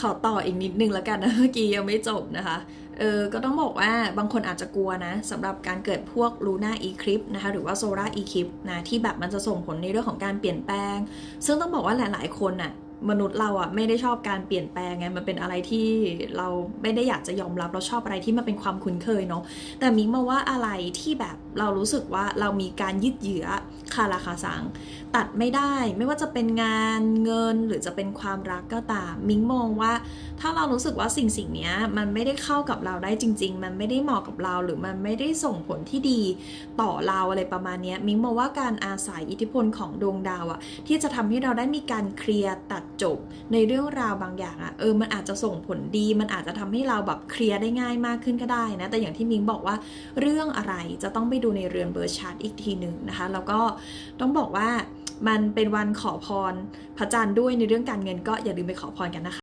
ขอต่ออีกนิดนึงแล้วกันนะเมื่อกี้ยังไม่จบนะคะเออก็ต้องบอกว่าบางคนอาจจะกลัวนะสำหรับการเกิดพวกลูน่าอีคลิปนะคะหรือว่าโซลาอีคลิปนะที่แบบมันจะส่งผลในเรื่องของการเปลี่ยนแปลง ซึ่งต้องบอกว่าหลาย ๆ คนน่ะ มนุษย์เราอะไม่ได้ชอบการเปลี่ยนแปลงไงมันเป็นอะไรที่เราไม่ได้อยากจะยอมรับเราชอบอะไรที่มันเป็นความคุ้นเคยเนาะแต่มิงมาว่าอะไรที่แบบเรารู้สึกว่าเรามีการยืดเหยื้อคาราคาสังตัดไม่ได้ ไม่ว่าจะเป็นงานเงินหรือจะเป็นความรักก็ตามมิงมองว่า ถ้าเรารู้สึกว่าสิ่งสิ่งนี้มันไม่ได้เข้ากับเราได้จริง ๆ มันไม่ได้เหมาะกับเราหรือมันไม่ได้ส่งผลที่ดีต่อเราอะไรประมาณนี้มิงมองว่าการอาศัยอิทธิพลของดวงดาวอะที่จะทำให้เราได้มีการเคลียร์ตัด จบในเรื่องราวบางอย่างอะเออมันอาจจะส่งผลดี มันอาจจะทำให้เราแบบเคลียร์ได้ง่ายมากขึ้นก็ได้นะ แต่อย่างที่มิงบอกว่าเรื่องอะไรจะต้องไปดูในเรือนเบอร์ชาร์ตอีกทีหนึ่งนะคะ แล้วก็ต้องบอกว่ามันเป็นวันขอพรพระจันทร์ด้วยในเรื่องการเงินก็อย่าลืมไปขอพรกันนะคะ